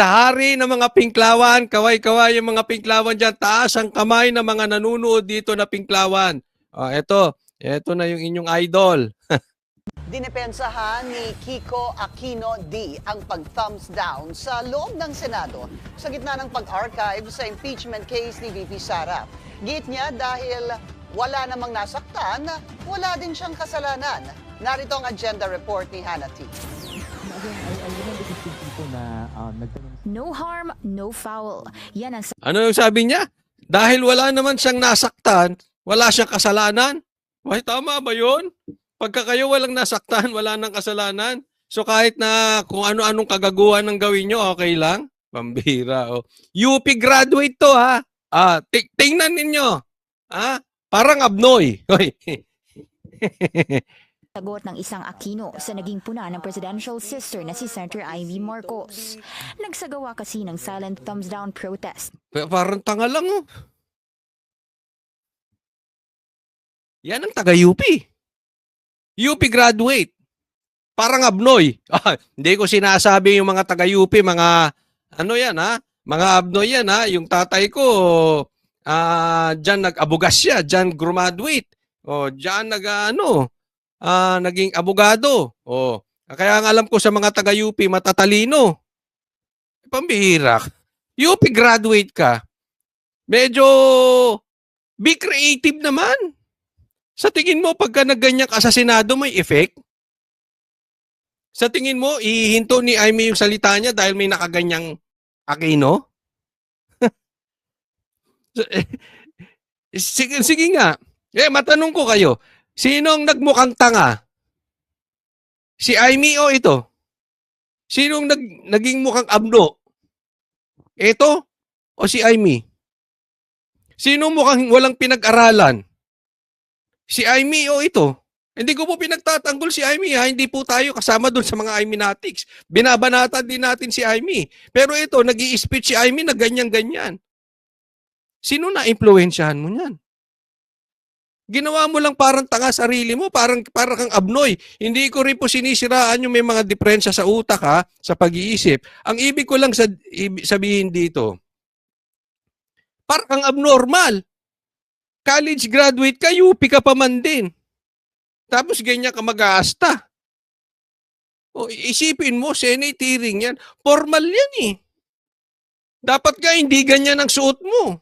Sa hari ng mga pinklawan, kaway-kaway yung mga pinklawan dyan, taas ang kamay ng mga nanunood dito na pinklawan. Oh, eto, eto na yung inyong idol. Dinepensahan ni Kiko Aquino D ang pag-thumbs down sa loob ng Senado sa gitna ng pag-archive sa impeachment case ni VP Sara. Git niya dahil wala namang nasaktan, wala din siyang kasalanan. Narito ang agenda report ni Hannah T. I remember these two people na um, nagtanong No harm, no foul. Yan ang Ano yung sabi niya? Dahil wala naman siyang nasaktan, wala siyang kasalanan? Why, tama ba yun? Pagka kayo walang nasaktan, wala nang kasalanan. So kahit na kung ano-anong kagaguhan ng gawin nyo, okay lang? Pambira, oh. UP graduate to, ha? Ah, ti- tingnan ninyo. Ha? Parang abnoy. Hoy. sagot ng isang Aquino sa naging puna ng presidential sister na si Senator Ivy Marcos. Nagsagawa kasi ng silent thumbs down protest. Pa- Parang tanga lang, oh. Yan ang taga-UP. UP graduate. Parang abnoy. Ah, hindi ko sinasabi yung mga taga-UP, mga ano yan ha? Mga abnoy yan ha? Yung tatay ko, ah, dyan nag-abugas siya, dyan graduate. O, dyan nag, ano, ah, naging abogado. O, kaya ang alam ko sa mga taga-UP, matatalino. Pambihira. UP graduate ka. Medyo be creative naman. Sa tingin mo, pagka nagganyan ka sa Senado, may effect? Sa tingin mo, ihinto ni Aimee yung salita niya dahil may nakaganyang Aquino? sige, sige nga. Eh, matanong ko kayo. Sinong nagmukhang tanga? Si Aimee o ito? Sinong nag, naging mukhang abno? Ito o si Aimee? Sino mukhang walang pinag-aralan? Si Aimee o ito? Hindi ko po pinagtatanggol si Aimee ha. Hindi po tayo kasama doon sa mga Aiminatics. Binabanatan din natin si Aimee. Pero ito, nag speech si Aimee na ganyan-ganyan. Sino na impluensyahan mo niyan? Ginawa mo lang parang tanga sarili mo, parang parang kang abnoy. Hindi ko rin po sinisiraan yung may mga diferensya sa utak ha, sa pag-iisip. Ang ibig ko lang sabihin dito, parang abnormal. College graduate ka, UP ka pa man din. Tapos ganyan ka mag-aasta. O, isipin mo, Senate hearing yan. Formal yan eh. Dapat ka hindi ganyan ang suot mo.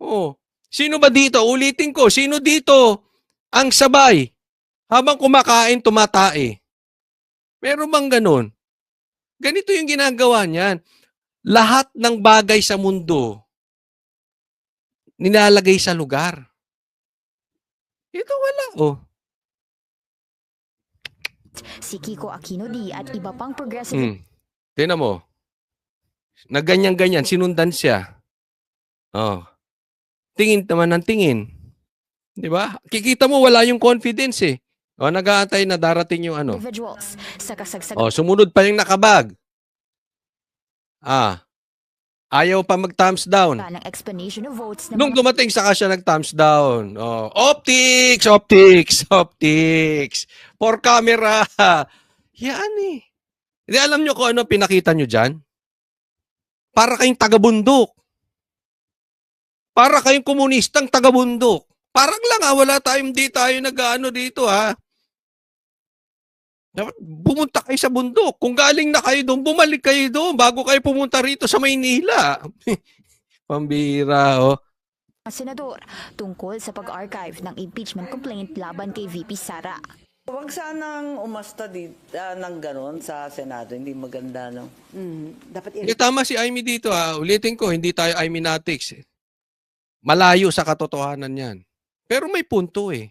Oh, sino ba dito? Ulitin ko, sino dito ang sabay habang kumakain tumatae? Meron bang ganun? Ganito yung ginagawa niyan. Lahat ng bagay sa mundo nilalagay sa lugar. Ito wala, oh. Si Kiko Aquino D at iba pang progressive Hmm. Tingnan mo. Na ganyan-ganyan, sinundan siya. Oh. Tingin naman ng tingin. Di ba? Kikita mo wala yung confidence eh. O, nag-aantay na darating yung ano. O, sumunod pa yung nakabag. Ah. Ayaw pa mag-thumbs down. Nung dumating saka siya nag-thumbs down. Oh, optics, optics, optics. For camera. Yan eh. Hindi alam nyo kung ano pinakita nyo dyan? Para kayong taga-bundok. Para kayong komunistang taga-bundok. Parang lang ha, wala tayong di tayo nag-ano dito ha. Dapat pumunta kayo sa bundok. Kung galing na kayo doon, bumalik kayo doon bago kayo pumunta rito sa Maynila. Pambira, oh. senador tungkol sa pag-archive ng impeachment complaint laban kay VP Sara. Huwag sanang umasta di, ah, ng ganon sa Senado. Hindi maganda, no? dapat Hindi tama si Amy dito ha. Ulitin ko, hindi tayo Ayminatics. Eh. Malayo sa katotohanan yan. Pero may punto eh.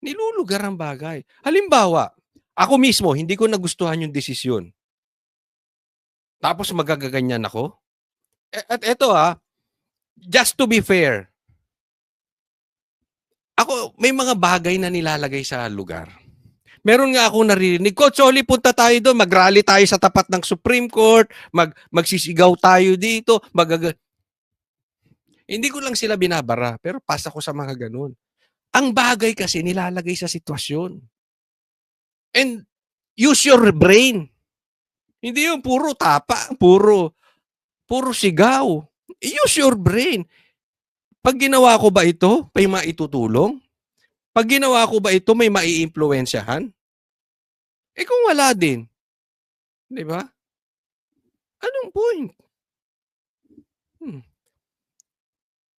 Nilulugar ang bagay. Halimbawa, ako mismo, hindi ko nagustuhan yung desisyon. Tapos magagaganyan ako. E- At eto ha, just to be fair, ako, may mga bagay na nilalagay sa lugar. Meron nga ako naririnig, Coach Oli, punta tayo doon, mag-rally tayo sa tapat ng Supreme Court, mag magsisigaw tayo dito, magaga... Hindi ko lang sila binabara, pero pasa ko sa mga ganun. Ang bagay kasi nilalagay sa sitwasyon. And use your brain. Hindi yung puro tapa, puro puro sigaw. Use your brain. Pag ginawa ko ba ito, may maitutulong? Pag ginawa ko ba ito, may maiimpluwensyahan? Eh kung wala din, di ba? Anong point? Hmm.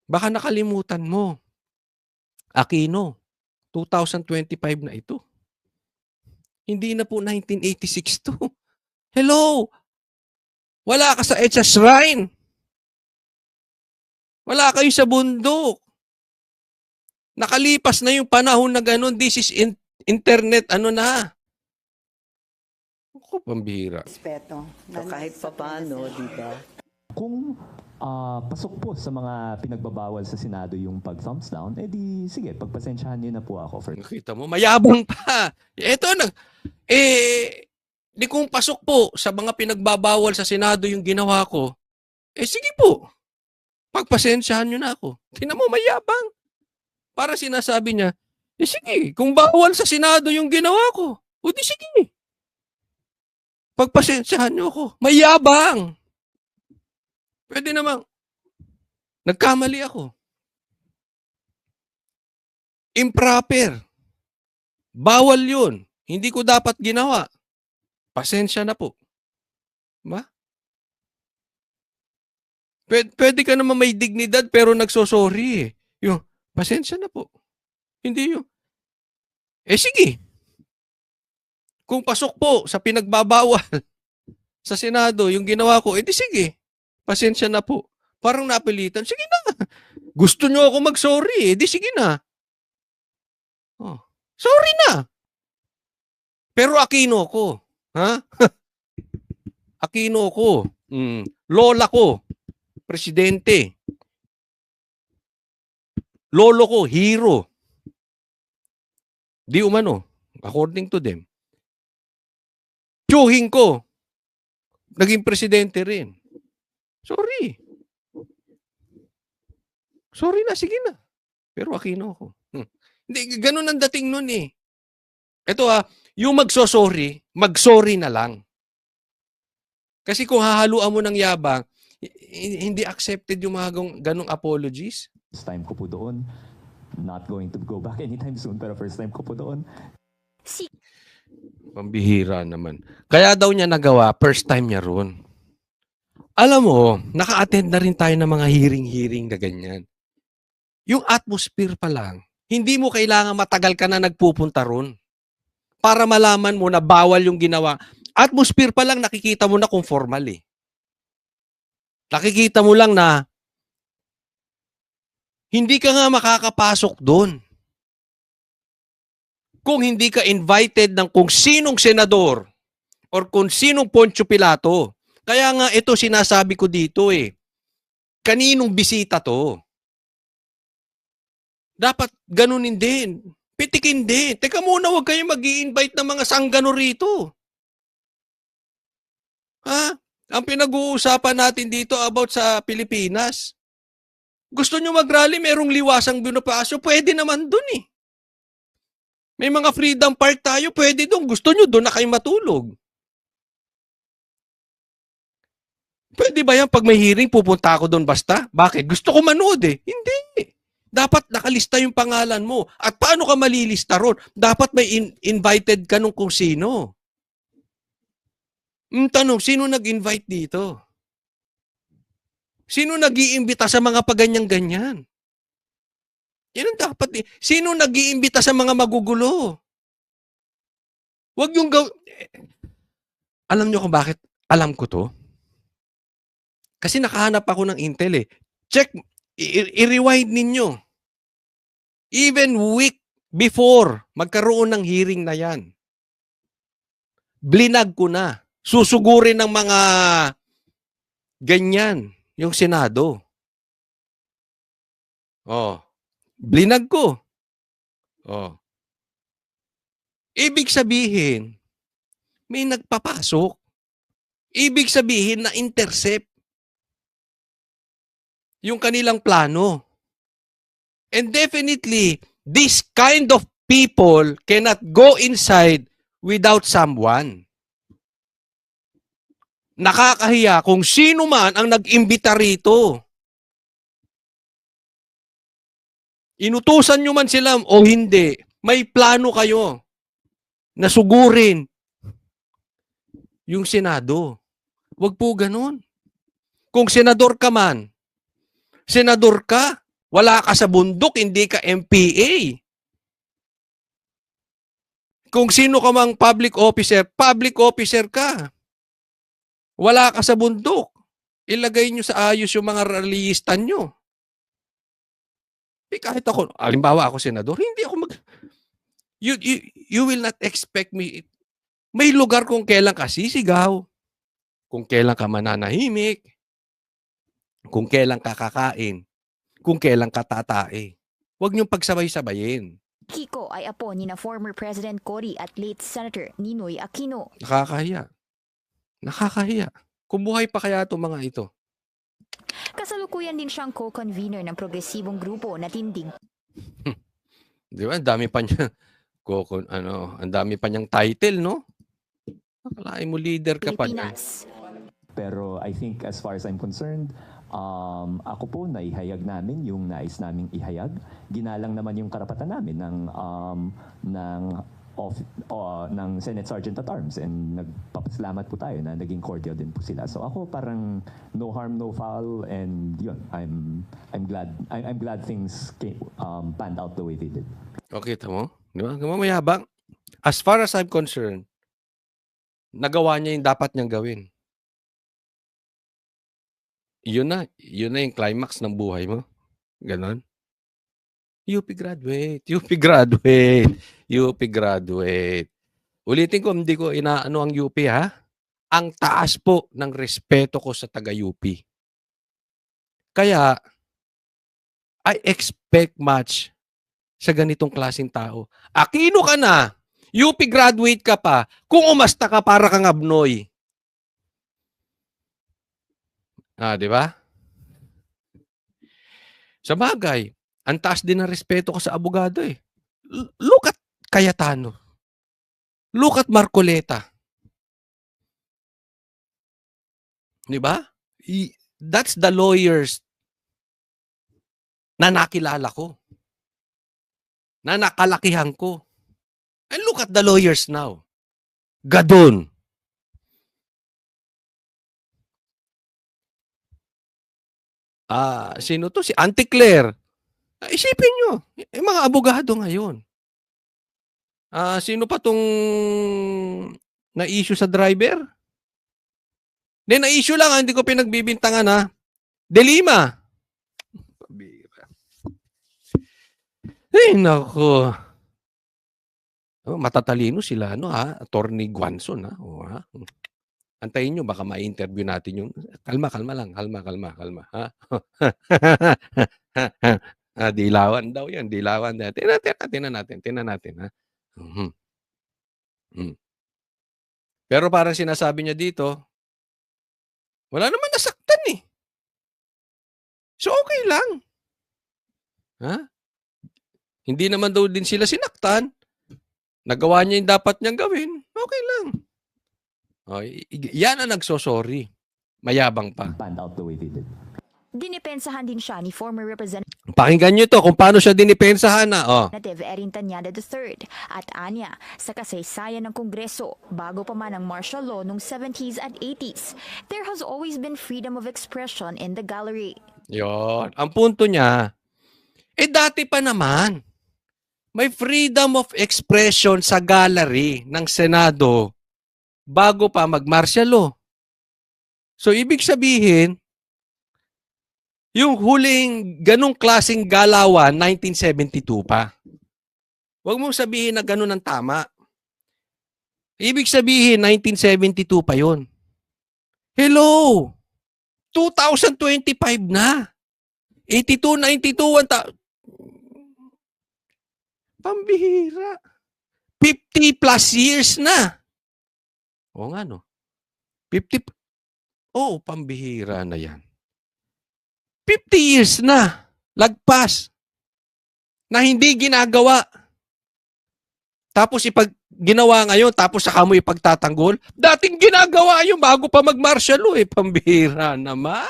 Baka nakalimutan mo. Aquino, 2025 na ito. Hindi na po 1986 to. Hello! Wala ka sa Etcha Shrine. Wala kayo sa bundok. Nakalipas na yung panahon na ganun. This is in- internet, ano na. Ako, pambihira. Respeto. So, kahit pa paano, di ba? Kung ah, pasok po sa mga pinagbabawal sa Senado yung pag-thumbs down, eh di, sige, pagpasensyahan niyo na po ako for Nakita mo, mayabang pa. Ito na. Eh, di kung pasok po sa mga pinagbabawal sa Senado yung ginawa ko, eh sige po. Pagpasensyahan nyo na ako. Tingnan mo, mayabang. Para sinasabi niya, eh sige, kung bawal sa Senado yung ginawa ko, o di sige. Pagpasensyahan nyo ako. Mayabang. Pwede namang, nagkamali ako. Improper. Bawal yun. Hindi ko dapat ginawa. Pasensya na po. Ba? Pwede, pwede ka naman may dignidad pero nagsosorry eh. Yung, pasensya na po. Hindi yun. Eh sige. Kung pasok po sa pinagbabawal sa Senado yung ginawa ko, eh di sige. Pasensya na po. Parang napilitan. Sige na. Gusto nyo ako mag-sorry eh. Di sige na. Oh. Sorry na. Pero Aquino ko. Ha? Aquino ko. Mm. Lola ko. Presidente. Lolo ko, hero. Di umano. According to them. Tiyuhin ko. Naging presidente rin. Sorry. Sorry na, sige na. Pero Aquino ko. Hmm. Hindi, ganun ang dating nun eh. Ito ah, yung magsosorry, magsorry na lang. Kasi kung hahaluan mo ng yabang, hi- hindi accepted yung mga ganong apologies. first time ko po doon. Not going to go back anytime soon, pero first time ko po doon. Si Pambihira naman. Kaya daw niya nagawa, first time niya ron. Alam mo, naka-attend na rin tayo ng mga hearing-hearing na ganyan. Yung atmosphere pa lang, hindi mo kailangan matagal ka na nagpupunta ron para malaman mo na bawal yung ginawa. Atmosphere pa lang nakikita mo na kung formal eh. Nakikita mo lang na hindi ka nga makakapasok doon kung hindi ka invited ng kung sinong senador or kung sinong Poncio Pilato. Kaya nga ito sinasabi ko dito eh. Kaninong bisita to? Dapat ganunin din. Pitikin din. Teka muna, huwag kayo mag invite ng mga sanggano rito. Ha? Ang pinag-uusapan natin dito about sa Pilipinas. Gusto nyo mag-rally, merong liwasang Bonifacio, pwede naman dun eh. May mga freedom park tayo, pwede doon. Gusto nyo doon na kayo matulog. Pwede ba yan pag may hearing, pupunta ako doon basta? Bakit? Gusto ko manood eh. Hindi. Dapat nakalista yung pangalan mo. At paano ka malilista ron? Dapat may in- invited ka nung kung sino. Ang tanong, sino nag-invite dito? Sino nag-iimbita sa mga paganyang-ganyan? Yan ang dapat eh. Sino nag-iimbita sa mga magugulo? Huwag yung gaw... Eh, Alam nyo kung bakit alam ko to? Kasi nakahanap ako ng intel eh. Check, i-rewind ninyo. Even week before magkaroon ng hearing na yan. Blinag ko na. Susugurin ng mga ganyan yung Senado. Oh. Blinag ko. Oh. Ibig sabihin, may nagpapasok. Ibig sabihin na intercept yung kanilang plano. And definitely, this kind of people cannot go inside without someone. nakakahiya kung sino man ang nag-imbita rito. Inutusan nyo man sila o hindi, may plano kayo na sugurin yung Senado. Huwag po ganun. Kung senador ka man, senador ka, wala ka sa bundok, hindi ka MPA. Kung sino ka mang public officer, public officer ka. Wala ka sa bundok. Ilagay nyo sa ayos yung mga rallyista nyo. Eh, kahit ako, alimbawa ako senador, hindi ako mag... You, you, you will not expect me... May lugar kung kailan ka sisigaw, kung kailan ka mananahimik, kung kailan ka kakain, kung kailan ka tatae. Huwag niyong pagsabay-sabayin. Kiko ay apo ni na former President Cory at late Senator Ninoy Aquino. Nakakahiya. Nakakahiya. Kumuhay pa kaya itong mga ito? Kasalukuyan din siyang co-convener ng progresibong grupo na Tindig Di ba? Ang dami pa niya. Koko, ano, ang dami pa niyang title, no? Akalain mo leader ka pa niya. Pilipinas. Pero I think as far as I'm concerned, um, ako po naihayag namin yung nais naming ihayag. Ginalang naman yung karapatan namin ng um, ng of, uh, ng Senate Sergeant at Arms and nagpapasalamat po tayo na naging cordial din po sila. So ako parang no harm no foul and yun I'm I'm glad I'm, I'm glad things came, um, panned out the way they did. Okay, tamo? Di ba? Mayabang. As far as I'm concerned, nagawa niya yung dapat niyang gawin. Yun na. Yun na yung climax ng buhay mo. Ganon. UP graduate. UP graduate. UP graduate. Ulitin ko, hindi ko inaano ang UP ha. Ang taas po ng respeto ko sa taga-UP. Kaya, I expect much sa ganitong klaseng tao. Aquino ka na, UP graduate ka pa, kung umasta ka para kang abnoy. Ah, di ba? Sa bagay, ang taas din ng respeto ko sa abogado eh. Look at Cayetano. Look at Marcoleta. Di ba? That's the lawyers na nakilala ko na nakalakihan ko. And look at the lawyers now. Gadon. Ah, sino to? Si Auntie Claire. Ah, isipin nyo, yung mga abogado ngayon. Ah, sino pa tong na-issue sa driver? Hindi, na-issue lang, ah, hindi ko pinagbibintangan ha. De Lima. Pabira. Ay, nako. Oh, matatalino sila, ano ha? Attorney Guanson, ha? O, ha? Antayin nyo, baka ma-interview natin yung... Kalma, kalma lang. Kalma, kalma, kalma. Ha? ah, dilawan daw yan. Dilawan. Tingnan natin, tingnan natin, tingnan natin, ha? Mhm. Mm. Pero parang sinasabi niya dito, wala naman nasaktan eh. So okay lang. Ha? Hindi naman daw din sila sinaktan. Nagawa niya yung dapat niyang gawin. Okay lang. O, i- i- yan ang nagsosorry. Mayabang pa. Panned out the way they did. Dinipensahan din siya ni former Representative Pakinggan niyo to kung paano siya dinipensahan na. Oh. Erin Tanyada III at Anya sa kasaysayan ng Kongreso bago pa man ang martial law noong 70s at 80s. There has always been freedom of expression in the gallery. Yon. Ang punto niya, eh dati pa naman, may freedom of expression sa gallery ng Senado bago pa mag-martial law. So, ibig sabihin, yung huling ganong klaseng galawan, 1972 pa. Huwag mong sabihin na ganun ang tama. Ibig sabihin, 1972 pa yon. Hello! 2025 na. 82, 92, 1,000. Pambihira. 50 plus years na. O nga no. 50, p- Oo, pambihira na yan. 50 years na. Lagpas. Na hindi ginagawa. Tapos ipag ginawa ngayon, tapos saka mo ipagtatanggol. Dating ginagawa yun bago pa mag-martial law eh. Pambira naman.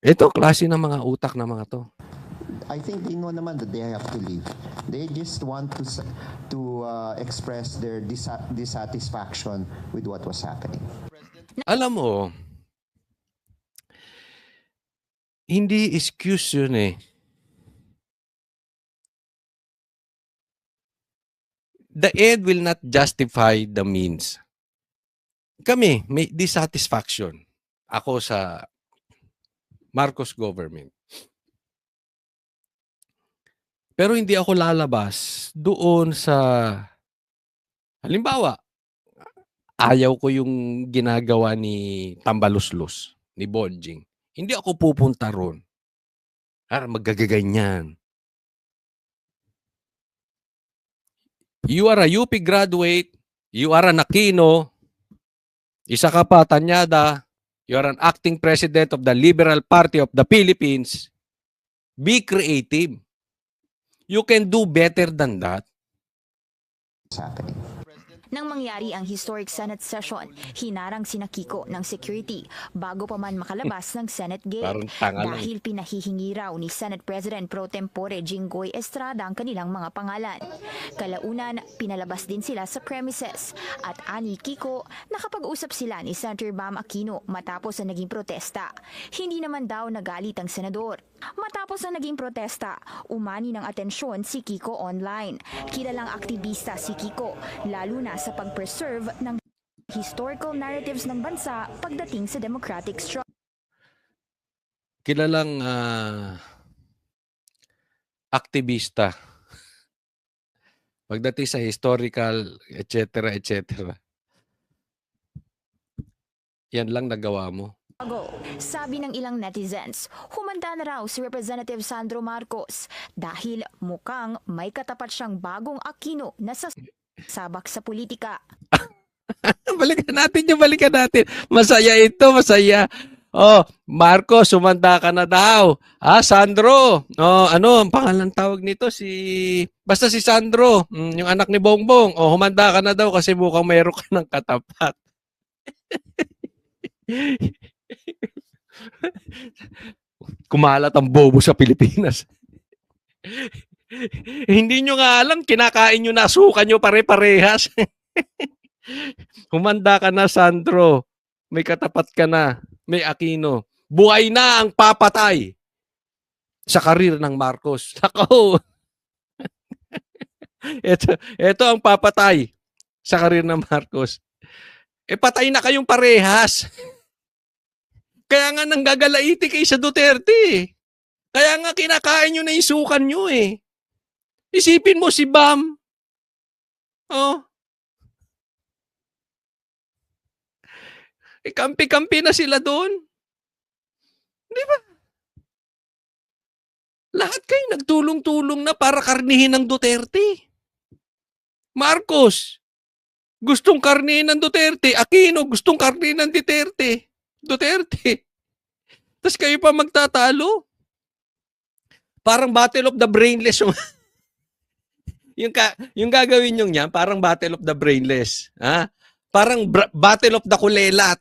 Ito, klase ng mga utak na mga to. I think they know naman that they have to leave. They just want to to uh, express their disa- dissatisfaction with what was happening. Alam mo, hindi excuse yun eh. The end will not justify the means. Kami, may dissatisfaction. Ako sa Marcos government. Pero hindi ako lalabas doon sa halimbawa, ayaw ko yung ginagawa ni Tambaluslos, ni Bonjing. Hindi ako pupunta ron. Para magagaganyan. You are a UP graduate, you are an Aquino, isa ka pa, Tanyada, you are an acting president of the Liberal Party of the Philippines. Be creative. You can do better than that. Nang mangyari ang historic Senate session, hinarang sina Kiko ng security bago pa man makalabas ng Senate gate. Dahil pinahihingi raw ni Senate President Pro Tempore Jinggoy Estrada ang kanilang mga pangalan. Kalaunan, pinalabas din sila sa premises. At ani Kiko, nakapag-usap sila ni Senator Bam Aquino matapos ang naging protesta. Hindi naman daw nagalit ang senador. Matapos ang naging protesta, umani ng atensyon si Kiko online. Kilalang aktivista si Kiko, lalo na sa pag-preserve ng historical narratives ng bansa pagdating sa democratic struggle. Kilalang ah, aktivista. Pagdating sa historical, etc., etc. Yan lang nagawa mo. Sabi ng ilang netizens, humanda na raw si Representative Sandro Marcos dahil mukhang may katapat siyang bagong Aquino na sa sabak sa politika. balikan natin yung balikan natin. Masaya ito, masaya. Oh, Marco, sumanda ka na daw. Ah, Sandro. Oh, ano, ang pangalan tawag nito si Basta si Sandro, mm, yung anak ni Bongbong. Oh, humanda ka na daw kasi mukhang mayroon ka ng katapat. Kumalat ang bobo sa Pilipinas. Hindi nyo nga alam, kinakain nyo na suka nyo pare-parehas. Humanda ka na, Sandro. May katapat ka na. May Aquino. Buhay na ang papatay sa karir ng Marcos. Nako. ito, ito ang papatay sa karir ng Marcos. E patay na kayong parehas. Kaya nga nanggagalaiti kay sa Duterte. eh. Kaya nga kinakain nyo na yung sukan nyo eh. Isipin mo si Bam. Oh, Eh, kampi-kampi na sila doon. Di ba? Lahat kayo nagtulong-tulong na para karnihin ng Duterte. Marcos, gustong karnihin ng Duterte. Aquino, gustong karnihin ng Duterte. Duterte. Tapos kayo pa magtatalo. Parang battle of the brainless yung yung, ka, yung gagawin nyo niyan, parang battle of the brainless. Ha? Parang bra- battle of the kulelat.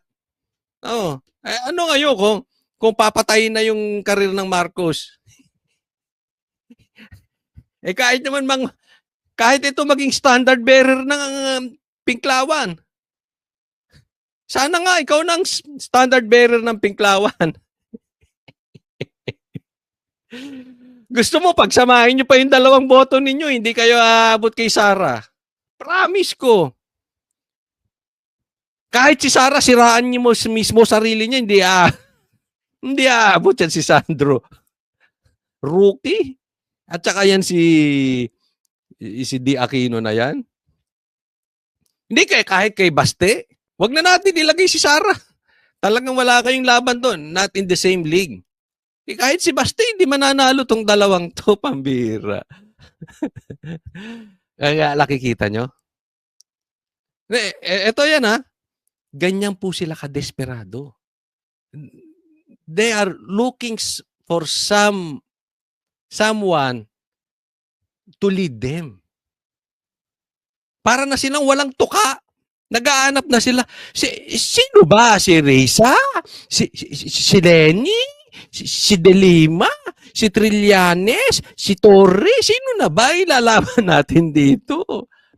Oh, eh, ano ngayon kung kung papatayin na yung karir ng Marcos? eh kahit naman mang kahit ito maging standard bearer ng um, Pinklawan. Sana nga ikaw nang standard bearer ng Pinklawan. Gusto mo pagsamahin niyo pa yung dalawang boto ninyo, hindi kayo aabot kay Sara. Promise ko. Kahit si Sara siraan niyo mo mismo sarili niya, hindi ah hindi aabot yan si Sandro. Rookie. At saka yan si si Di Aquino na yan. Hindi kay kahit kay Baste. Wag na natin ilagay si Sara. Talagang wala kayong laban doon. Not in the same league. Eh, kahit si Baste, hindi mananalo tong dalawang to, pambira. Kaya nakikita nyo? Eh, eh, Ito yan ha. Ganyan po sila kadesperado. They are looking for some someone to lead them. Para na silang walang tuka. Nagaanap na sila. Si, sino ba? Si Reza? Si, si, si Lenny? Si, si Delima? Si Trillanes? Si Torre? Sino na ba ilalaban natin dito?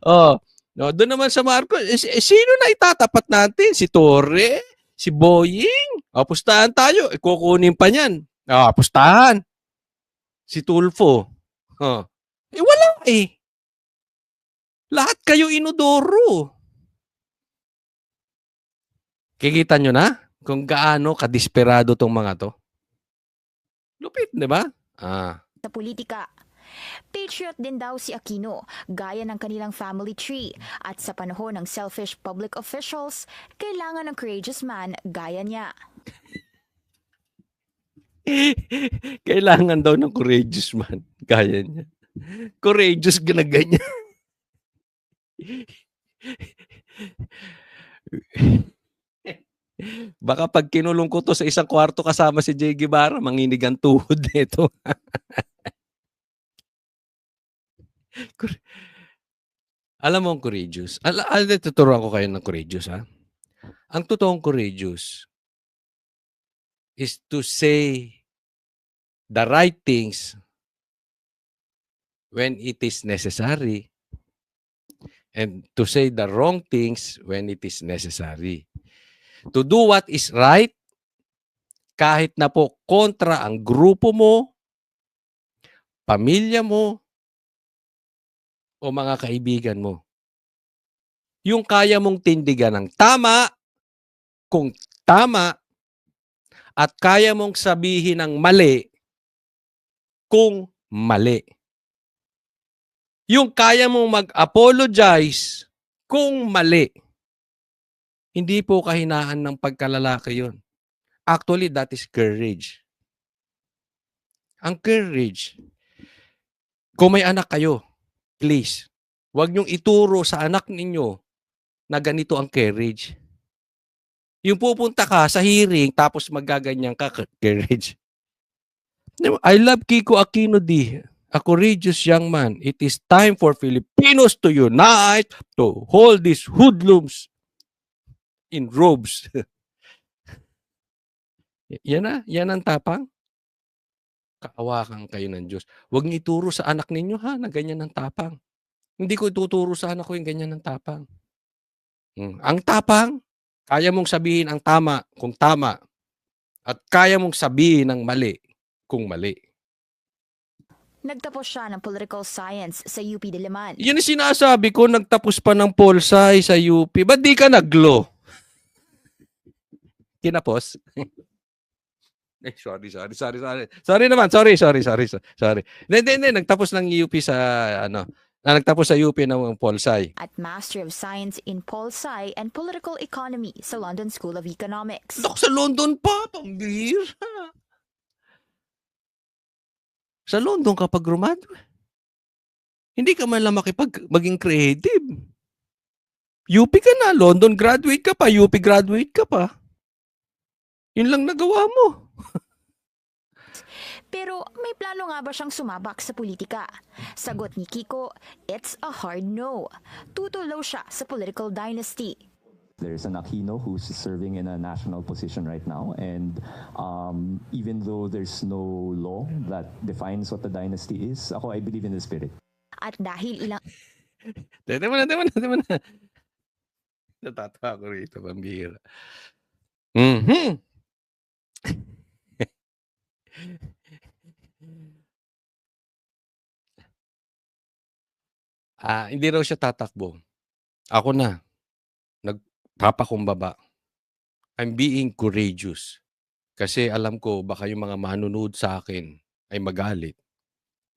Oh, no, doon naman sa Marcos, eh, si- sino na itatapat natin? Si Torre? Si Boying? O, pustahan tayo. Eh, kukunin pa niyan. Ah, pustahan. Si Tulfo. Oh. Eh, wala eh. Lahat kayo inodoro. Kikita nyo na kung gaano kadisperado tong mga to? Lupit, di ba? Ah. sa politika. Patriot din daw si Aquino, gaya ng kanilang family tree. At sa panahon ng selfish public officials, kailangan ng courageous man gaya niya. Kailangan daw ng courageous man. Kaya niya. Courageous na ganyan. Baka pag kinulong ko to sa isang kwarto kasama si Jay Guevara, manginig ang tuhod nito. Alam mo ang courageous. Al al tuturuan ko kayo ng courageous ha. Ang totoong courageous is to say the right things when it is necessary and to say the wrong things when it is necessary. To do what is right kahit na po kontra ang grupo mo, pamilya mo, o mga kaibigan mo. Yung kaya mong tindigan ng tama, kung tama, at kaya mong sabihin ng mali kung mali. Yung kaya mong mag-apologize kung mali. Hindi po kahinaan ng pagkalalaki yon. Actually, that is courage. Ang courage, kung may anak kayo, please, huwag niyong ituro sa anak ninyo na ganito ang courage. Yung pupunta ka sa hearing tapos magaganyan ka courage. I love Kiko Aquino D. A courageous young man. It is time for Filipinos to unite to hold these hoodlums in robes. Yan na, yan ang tapang. Kaawakan kayo ng Diyos. Huwag niyo ituro sa anak ninyo ha, na ganyan ang tapang. Hindi ko ituturo sa anak ko yung ganyan ang tapang. Hmm, Ang tapang, kaya mong sabihin ang tama kung tama at kaya mong sabihin ang mali kung mali. Nagtapos siya ng political science sa UP Diliman. Yan ang sinasabi ko, nagtapos pa ng Polsai sa UP. Ba't di ka naglo? Kinapos? eh, sorry, sorry, sorry, sorry. Sorry naman, sorry, sorry, sorry, so- sorry. Hindi, hindi. Nagtapos ng UP sa, ano, na nagtapos sa UP ng Polsai. At Master of Science in Pol Sci and Political Economy sa London School of Economics. Dok, sa London pa, pambira. Sa London ka pag graduate. Hindi ka man lang makipag maging creative. UP ka na, London graduate ka pa, UP graduate ka pa. Yun lang nagawa mo. Pero may plano nga ba siyang sumabak sa politika? Sagot ni Kiko, it's a hard no. Tutulow siya sa political dynasty. There's an Aquino who's serving in a national position right now, and um, even though there's no law that defines what the dynasty is, ako, I believe in the spirit. At dahil ilang Tete mo na, tete mo na, tete mo na. Natatawa ko rito, pambira. Mhm. Ah, hindi raw siya tatakbo. Ako na. Nagpapakumbaba. I'm being courageous. Kasi alam ko baka yung mga manunood sa akin ay magalit.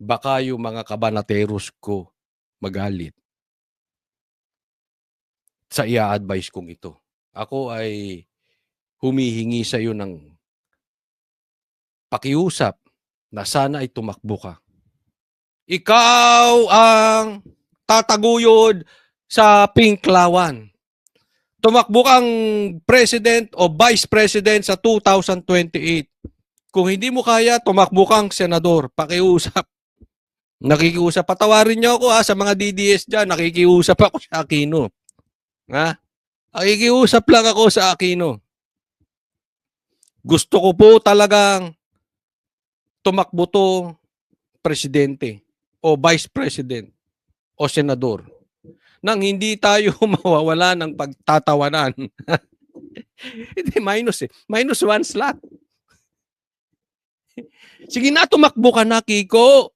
Baka yung mga kabanateros ko magalit sa i-advise kong ito. Ako ay humihingi sa iyo ng pakiusap na sana ay tumakbo ka. Ikaw ang tataguyod sa Pinklawan. Tumakbo kang president o vice president sa 2028. Kung hindi mo kaya, tumakbo kang senador. Pakiusap. Nakikiusap. Patawarin niyo ako ha sa mga DDS dyan. Nakikiusap ako sa Aquino. Ha? Nakikiusap lang ako sa Aquino. Gusto ko po talagang tumakbo to presidente o vice president o senador nang hindi tayo mawawala ng pagtatawanan. Hindi, minus eh. Minus one slot. Sige na, tumakbo ka na, Kiko.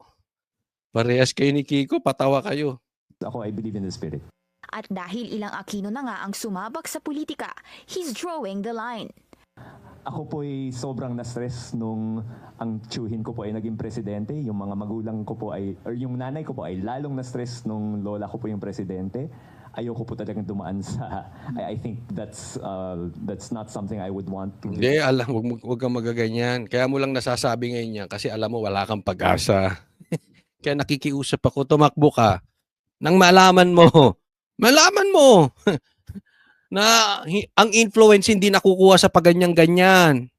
Parehas kayo ni Kiko, patawa kayo. Ako, I believe in the spirit. At dahil ilang Aquino na nga ang sumabak sa politika, he's drawing the line. Ako po ay sobrang na-stress nung ang tiyuhin ko po ay naging presidente. Yung mga magulang ko po ay, or yung nanay ko po ay lalong na-stress nung lola ko po yung presidente. Ayoko po talagang dumaan sa, I, I think that's, uh, that's not something I would want to Hindi, alam, wag, wag kang magaganyan. Kaya mo lang nasasabi ngayon yan kasi alam mo wala kang pag-asa. Kaya nakikiusap ako, tumakbo ka. Nang malaman mo, malaman mo na ang influence hindi nakukuha sa paganyan-ganyan.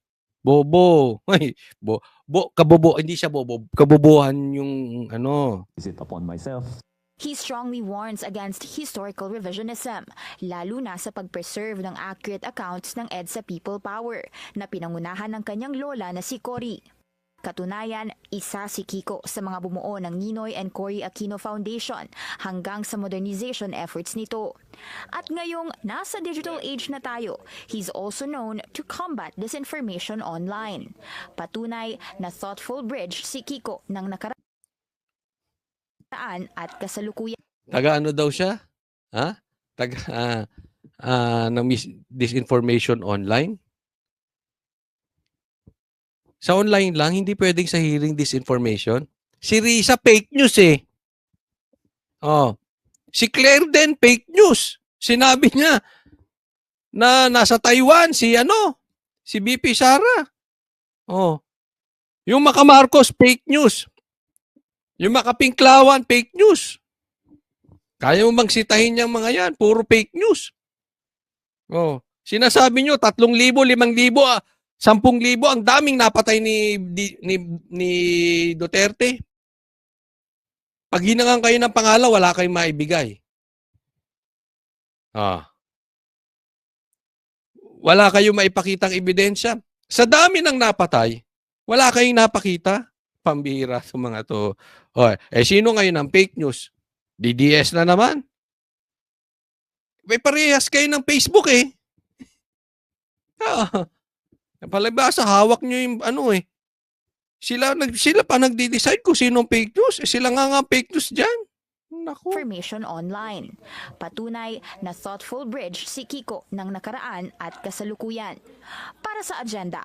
Bobo. Ay, bo, bo, kabobo, hindi siya bobo. Kabobohan yung ano. visit upon myself. He strongly warns against historical revisionism, lalo na sa pag-preserve ng accurate accounts ng EDSA People Power na pinangunahan ng kanyang lola na si Cory. Katunayan, isa si Kiko sa mga bumuo ng Ninoy and Cory Aquino Foundation hanggang sa modernization efforts nito. At ngayong nasa digital age na tayo, he's also known to combat disinformation online. Patunay na thoughtful bridge si Kiko ng nakaraan at kasalukuyan. Taga ano daw siya? Ha? Taga ah ah, ng disinformation online? Sa online lang, hindi pwedeng sa hearing disinformation. Si Risa, fake news eh. Oh. Si Claire din, fake news. Sinabi niya na nasa Taiwan si ano, si BP Sara. Oh. Yung Maka Marcos, fake news. Yung Makapinklawan, fake news. Kaya mo bang sitahin yung mga yan? Puro fake news. Oh. Sinasabi nyo, 3,000, 5,000, ah, 10,000, ang daming napatay ni, di- ni, ni Duterte. Pag hinangan kayo ng pangalan, wala kayong maibigay. Ah. Wala kayong maipakitang ebidensya. Sa dami ng napatay, wala kayong napakita. Pambihira sa mga to. Oh, eh sino ngayon ang fake news? DDS na naman. May parehas kayo ng Facebook eh. Ah, palibasa, hawak nyo yung ano eh. Sila, nag, sila pa nagde-decide kung sino fake news. Eh, sila nga nga fake news dyan. Naku. information online. Patunay na thoughtful bridge si Kiko ng nakaraan at kasalukuyan. Para sa agenda,